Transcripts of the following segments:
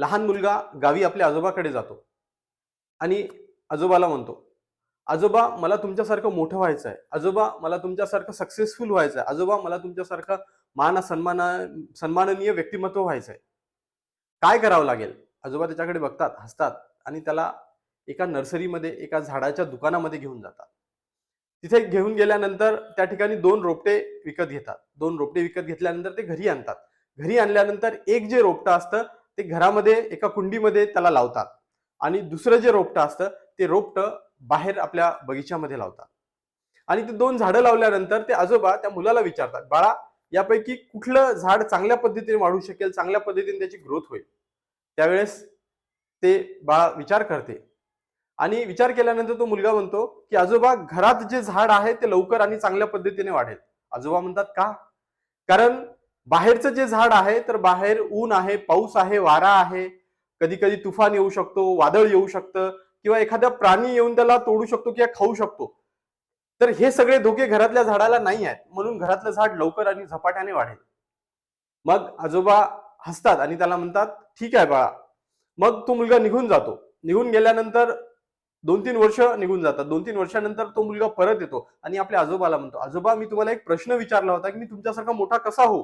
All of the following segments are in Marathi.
लहान मुलगा गावी आपल्या आजोबाकडे जातो. आणि आजोबाला म्हणतो आजोबा मला तुमच्यासारखं मोठं व्हायचं आहे. आजोबा मला तुमच्यासारखं सक्सेसफुल व्हायचं आहे. आजोबा मला तुमच्यासारखं मान सन्माना सन्माननीय व्यक्तिमत्व व्हायचं आहे. काय करावं लागेल? आजोबा त्याच्याकडे बघतात हसतात आणि त्याला एका नर्सरीमध्ये एका झाडाच्या दुकानामध्ये घेऊन जातात. तिथे घेऊन गेल्यानंतर त्या ठिकाणी दोन रोपटे विकत घेतात. दोन रोपटे विकत घेतल्यानंतर ते घरी आणतात. घरी आणल्यानंतर एक जे रोपटं असतं ते घरामध्ये एका कुंडीमध्ये त्याला लावतात. आणि दुसरं जे रोपटं असतं ते रोपटं बाहेर आपल्या बगीच्यामध्ये लावतात. आणि ते दोन झाडं लावल्यानंतर ते आजोबा त्या मुलाला विचारतात बाळा यापैकी कुठलं झाड चांगल्या पद्धतीने वाढू शकेल? चांगल्या पद्धतीने त्याची ग्रोथ होईल? त्यावेळेस ते बाळा विचार करते. आणि विचार केल्यानंतर तो मुलगा म्हणतो की आजोबा घरात जे झाड आहे ते लवकर आणि चांगल्या पद्धतीने वाढेल. आजोबा म्हणतात का? कारण बाहेरचं जे झाड आहे तर बाहेर ऊन आहे पाऊस आहे वारा आहे. कधी कधी तुफान येऊ शकतो वादळ येऊ शकतं किंवा एखादा प्राणी येऊन त्याला तोडू शकतो किंवा खाऊ शकतो. तर हे सगळे धोके घरातल्या झाडाला नाही आहेत. म्हणून घरातलं झाड लवकर आणि झपाट्याने वाढेल. मग आजोबा हसतात आणि त्याला म्हणतात ठीक आहे बाळा. मग तो मुलगा निघून जातो. निघून गेल्यानंतर दोन तीन वर्ष निघून जातात. दोन तीन वर्षानंतर तो मुलगा परत येतो आणि आपल्या आजोबाला म्हणतो आजोबा मी तुम्हाला एक प्रश्न विचारला होता की मी तुमच्यासारखा मोठा कसा हो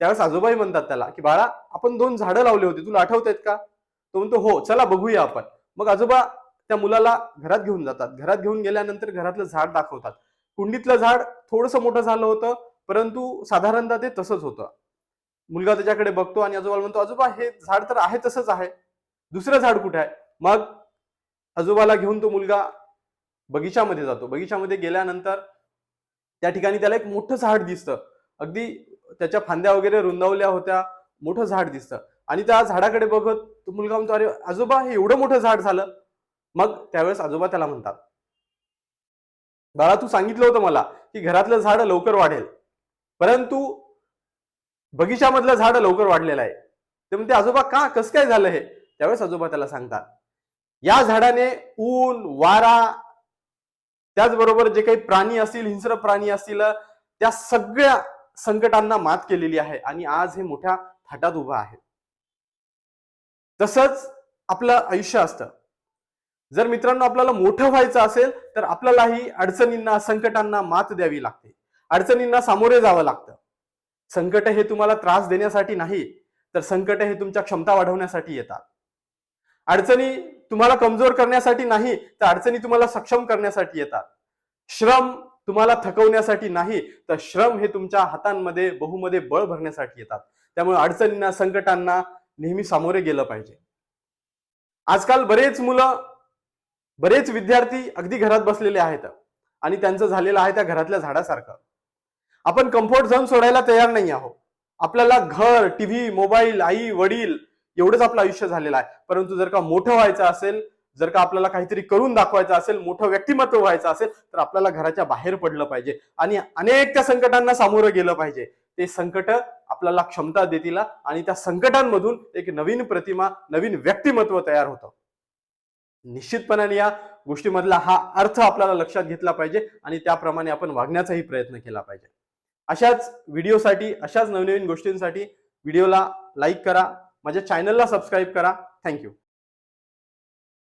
त्यावेळेस आजोबाई म्हणतात त्याला की बाळा आपण दोन झाडं लावले होते तुला आठवत आहेत का? तो म्हणतो हो चला बघूया आपण. मग आजोबा त्या मुलाला घरात घेऊन जातात. घरात घेऊन गेल्यानंतर घरातलं झाड दाखवतात. कुंडीतलं झाड थोडंसं मोठं झालं होतं परंतु साधारणतः ते तसंच होतं. मुलगा त्याच्याकडे बघतो आणि आजोबाला म्हणतो आजोबा हे झाड तर आहे तसंच आहे. दुसरं झाड कुठे आहे? मग आजोबाला घेऊन तो मुलगा बगीचामध्ये जातो. बगीचामध्ये गेल्यानंतर त्या ठिकाणी त्याला एक मोठं झाड दिसतं. अगदी त्याच्या फांद्या वगैरे रुंदावल्या होत्या. मोठं झाड दिसतं. आणि त्या झाडाकडे बघत तो मुलगा म्हणतो अरे आजोबा हे एवढं मोठं झाड झालं. मग त्यावेळेस आजोबा त्याला म्हणतात बाळा तू सांगितलं होतं मला की घरातलं झाड लवकर वाढेल. परंतु बगीचामधलं झाड लवकर वाढलेलं आहे. ते म्हणते आजोबा का? कसं काय झालं हे? त्यावेळेस आजोबा त्याला सांगतात या झाडाने ऊन वारा त्याचबरोबर जे काही प्राणी असतील हिंस्र प्राणी असतील त्या सगळ्या संकटांना मात केलेली आहे आणि आज हे मोठ्या थाटात उभं आहे. तसंच आपलं आयुष्य असतं. जर मित्रांनो आपल्याला मोठं व्हायचं असेल तर आपल्यालाही अडचणींना संकटांना मात द्यावी लागते. अडचणींना सामोरे जावं लागतं. संकट हे तुम्हाला त्रास देण्यासाठी नाही तर संकट हे तुमच्या क्षमता वाढवण्यासाठी येतात. अडचणी तुम्हाला कमजोर करण्यासाठी नाही तर अडचणी तुम्हाला सक्षम करण्यासाठी येतात. श्रम तुम्हाला थकवण्यासाठी नाही तर श्रम हे तुमच्या हातांमध्ये बहुमध्ये बळ भरण्यासाठी येतात. त्यामुळे अडचणींना संकटांना नेहमी सामोरे गेलं पाहिजे. आजकाल बरेच मुलं बरेच विद्यार्थी अगदी घरात बसलेले आहेत आणि त्यांचं झालेलं आहे त्या घरातल्या झाडासारखं. आपण कम्फर्ट झोन सोडायला तयार नाही आहोत. आपल्याला घर टीव्ही मोबाईल आई वडील एवढंच आपलं आयुष्य झालेलं आहे. परंतु जर का मोठं व्हायचं असेल जर का आपल्याला काहीतरी करून दाखवायचं असेल मोठं व्यक्तिमत्व व्हायचं असेल तर आपल्याला घराच्या बाहेर पडलं पाहिजे आणि अनेक त्या संकटांना सामोरं गेलं पाहिजे. ते संकट आपल्याला क्षमता देतील आणि त्या संकटांमधून एक नवीन प्रतिमा नवीन व्यक्तिमत्व तयार होतं. निश्चितपणाने या गोष्टीमधला हा अर्थ आपल्याला लक्षात घेतला पाहिजे आणि त्याप्रमाणे आपण वागण्याचाही प्रयत्न केला पाहिजे. अशाच व्हिडिओसाठी अशाच नवनवीन गोष्टींसाठी व्हिडिओला लाईक करा माझ्या चॅनलला सबस्क्राईब करा. थँक्यू.